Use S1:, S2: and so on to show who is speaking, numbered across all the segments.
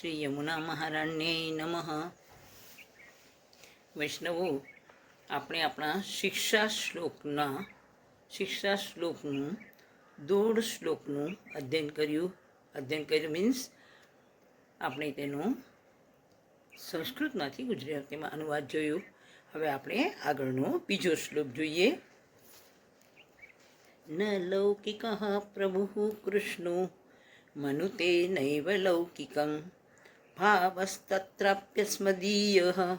S1: શ્રી યમુના મહારાણ્યે નમઃ. વૈષ્ણવો, આપણે આપણા શિક્ષા શ્લોકના, શિક્ષા શ્લોકનું, દોઢ શ્લોકનું અધ્યયન કર્યું. અધ્યયન કર્યું મીન્સ આપણે તેનો સંસ્કૃતમાંથી ગુજરાતીમાં અનુવાદ જોયું. હવે આપણે આગળનો બીજો શ્લોક જોઈએ. ન લૌકિક પ્રભુ કૃષ્ણો મનુતે નૈવ લૌકિકં. ભાવસ્તત્રાપ્યસ્મદીય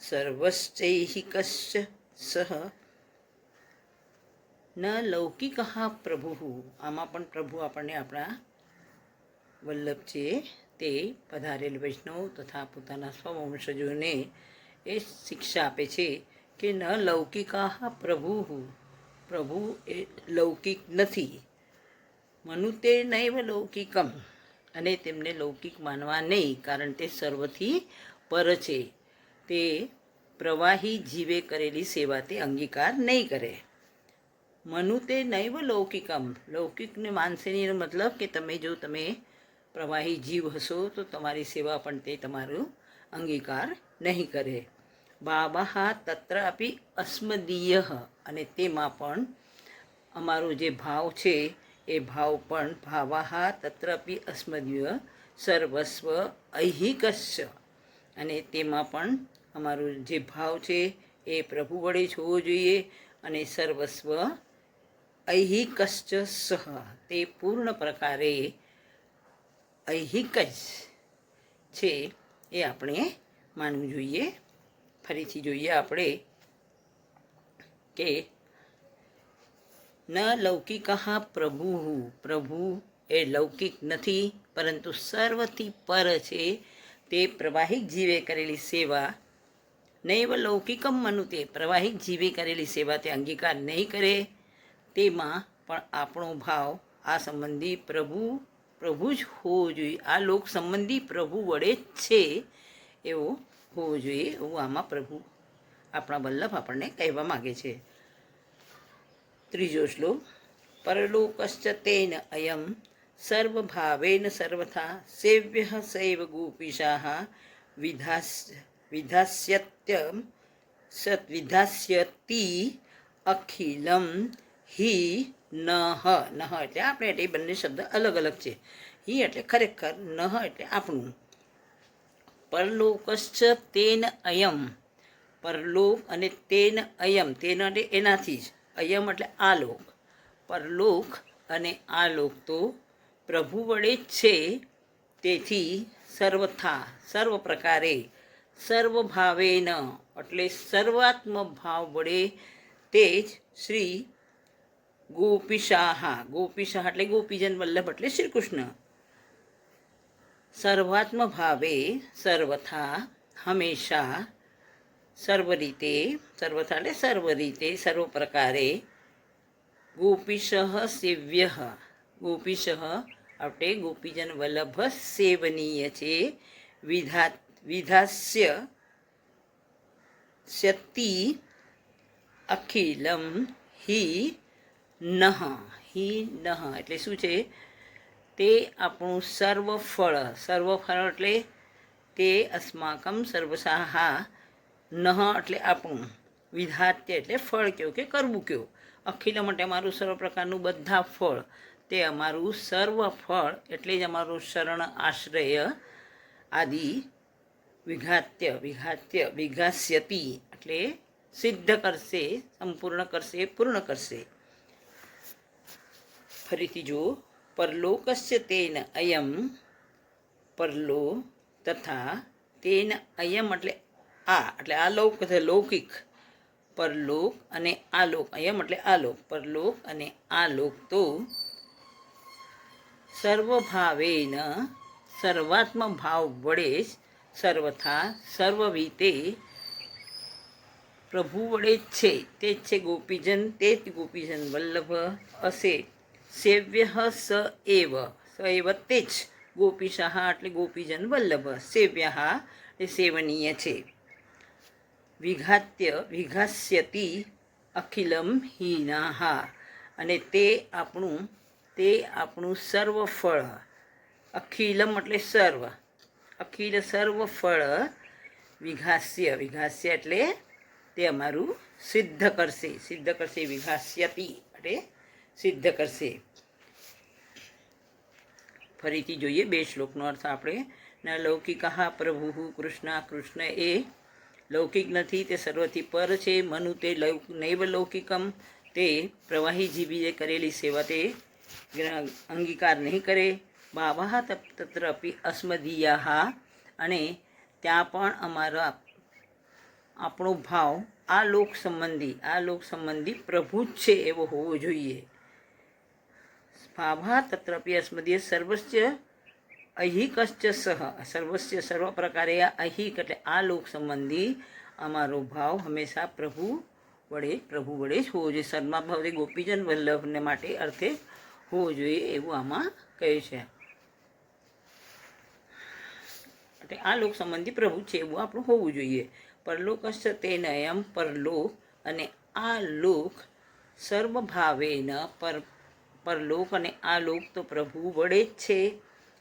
S1: સર્વશ્ચૈહિકશ્ચ સહ ન લૌકિક પ્રભુ આમાં પણ પ્રભુ આપણને આપણા વલ્લભ છે તે પધારેલ વૈષ્ણવ તથા પોતાના સ્વવંશજોને એ શિક્ષા આપે છે કે ન લૌકિકા પ્રભુ પ્રભુ એ લૌકિક નથી મનુતે નૈવ લૌકિકમ અને તેમને લૌકિક માનવા નહીં, કારણ તે સર્વથી પર છે. તે પ્રવાહી જીવે કરેલી સેવા તે અંગીકાર નહીં કરે. મનુ તે નૈવ લૌકિકમ. લૌકિકને માનસેની મતલબ કે તમે જો તમે પ્રવાહી જીવ હશો, તો તમારી સેવા પણ તે તમારું અંગીકાર નહીં કરે. બાબા તત્ર આપી અસ્મદીય. અને તેમાં પણ અમારો જે ભાવ છે એ ભાવ પણ ભાવાહા તત્રપી અસ્મદીય સર્વસ્વ ઐહિકસ્ય. અને તેમાં પણ અમારો જે ભાવ છે એ પ્રભુ વડે જ હોવો જોઈએ અને સર્વસ્વ ઐહિકશ્ચ સહ. તે પૂર્ણ પ્રકારે ઐહિક જ છે એ આપણે માનવું જોઈએ. ફરીથી જોઈએ આપણે કે ન લૌકિક પ્રભુ. પ્રભુ એ લૌકિક નથી, પરંતુ સર્વથી પર છે. તે પ્રવાહિક જીવે કરેલી સેવા. નૈવ લૌકિકમ મનુ તે પ્રવાહિક જીવે કરેલી સેવા તે અંગીકાર નહીં કરે. તેમાં પણ આપણો ભાવ આ સંબંધી પ્રભુ પ્રભુ જ હોવો જોઈએ. આ લોક સંબંધી પ્રભુ વડે છે એવો હોવો જોઈએ એવું આમાં પ્રભુ આપણા વલ્લભ આપણને કહેવા માગે છે. ત્રીજો શ્લોક પરલોકશ્ચ તેન અયમ સર્વભાવેન સર્વથા સેવ્ય સૈવ ગોપીશાહ વિધાસ વિધાસ્યત્ય સત વિધાસ્યતિ અખિલમ હિ નહ નહ એટલે આપણે એટલે એ બંને શબ્દ અલગ અલગ છે. હિ એટલે ખરેખર નહ એટલે આપણું. પરલોકશ્ચ તેન અયમ. પરલોક અને તેન અયમ, તેન એટલે એનાથી જ. અયમ એટલે આ લોક પરલોક અને આ લોક તો પ્રભુ વડે જ છે. તેથી સર્વથા સર્વ પ્રકારે સર્વભાવેન એટલે સર્વાત્મ ભાવ વડે તે જ શ્રી ગોપીશાહ. ગોપીશાહ એટલે ગોપીજન વલ્લભ એટલે શ્રી કૃષ્ણ સર્વાત્મ ભાવે સર્વથા હંમેશા સર્વ રીતે સર્વથા એટલે સર્વ રીતે સર્વ પ્રકારે ગોપીશ સેવ્ય ગોપીશ આપણે ગોપીજન વલ્લભ સેવનીય છે વિધા વિધાસ્ય શક્તિ અખિલમ હિ નહ હિ નહ એટલે શું છે? તે આપણું સર્વ ફળ સર્વ ફળ એટલે તે અસ્માકમ સર્વસાહા નહ એટલે આપણું. વિધાત્ય એટલે ફળ કેવું કે કરવું કેવું અખિલ માટે અમારું સર્વ પ્રકારનું બધા ફળ. તે અમારું સર્વ ફળ એટલે જ અમારું શરણ આશ્રય આદિ વિઘાત્ય વિઘાત્ય વિઘાસ્યતિ. એટલે સિદ્ધ કરશે, સંપૂર્ણ કરશે, પૂર્ણ કરશે. ફરીથી જો પરલોકસ્ય તેન અયમ. પરલો તથા તેન અયમ એટલે આ, એટલે આ લોક એટલે લૌકિક. પરલોક અને આ લોક અયમ એટલે આ લોક પરલોક અને આ લોક તો સર્વભાવેન સર્વાત્મ ભાવ વડે જ સર્વથા સર્વ રીતે પ્રભુ વડે જ છે. તે જ છે ગોપીજન. તે જ ગોપીજન વલ્લભ અસે સેવ્ય સ એવ. સ એવ તે જ ગોપીશાહ એટલે ગોપીજન વલ્લભ. સેવ્ય એ સેવનીય છે. વિઘાત્ય વિઘાસ્યતિ અખિલમ હિનાહા. અને તે આપણું તે આપણું સર્વ ફળ અખિલમ એટલે સર્વ. અખિલ સર્વ ફળ વિઘાસ્ય. વિઘાસ્ય એટલે તે અમારું સિદ્ધ કરશે. સિદ્ધ કરશે વિઘાસ્યતિ એટલે સિદ્ધ કરશે. ફરીથી જોઈએ બે શ્લોકનો અર્થ આપણે. ન લૌકિક પ્રભુ કૃષ્ણ કૃષ્ણ એ લૌકિક નથી, તે સર્વથી પર છે. મનુ તે લૌ નૈવ લૌકિકમ. તે પ્રવાહી જીવીએ કરેલી સેવા તે અંગીકાર નહીં કરે. બાવા તત્ર અસ્મદીયા અને ત્યાં પણ અમારા આપણો ભાવ આ લોક સંબંધી, આ લોક સંબંધી પ્રભુ જ છે એવો હોવો જોઈએ. ભાભા તત્રપી અસ્મદીય સર્વસ્ય અહિકશ્ચ સહ. સર્વસ્ય સર્વ પ્રકારે અહિક એટલે આ લોક સંબંધી અમારો ભાવ હંમેશા પ્રભુ વડે પ્રભુ વડે જ હોવો જોઈએ. સન્મા ભાવે ગોપીજન વલ્લભને માટે અર્થે હોવો જોઈએ એવું આમાં કહે છે. એટલે આ લોક સંબંધી પ્રભુ છે એવું આપણું હોવું જોઈએ. પરલોકસ્થ તે નયમ પરલોક અને આ લોક સર્વભાવેન પર, પરલોક અને આ લોક તો પ્રભુ વડે જ છે.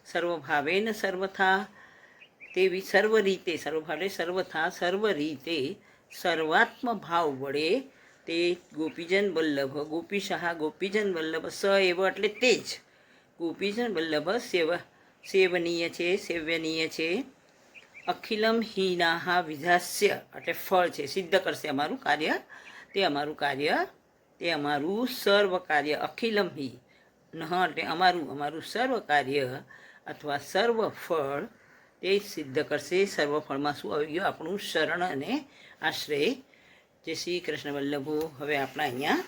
S1: સર્વભાવેન સર્વથા તેવી સર્વ રીતે સર્વભાવે સર્વથા સર્વ રીતે સર્વાત્મ ભાવ વડે તે ગોપીજન વલ્લભ ગોપી શાહ ગોપીજન વલ્લભ સ એવ એટલે તે જ ગોપીજન વલ્લભ સેવ સેવનીય છે સેવ્યનીય છે અખિલમ હિનાહા વિધાસ્ય એટલે ફળ છે સિદ્ધ કરશે અમારું કાર્ય તે અમારું કાર્ય તે અમારું સર્વ કાર્ય અખિલમ હિ ન એટલે અમારું અમારું સર્વ કાર્ય અથવા સર્વ ફળ તે સિદ્ધ કરશે. સર્વ ફળમાં શું આવી ગયું? આપણું શરણ અને આશ્રય. જે શ્રી કૃષ્ણ વલ્લભો. હવે આપણા અહીંયા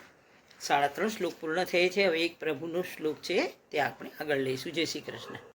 S1: સાડા ત્રણ શ્લોક પૂર્ણ થયે છે. હવે એક પ્રભુનો શ્લોક છે તે આપણે આગળ લઈશું. જય શ્રી કૃષ્ણ.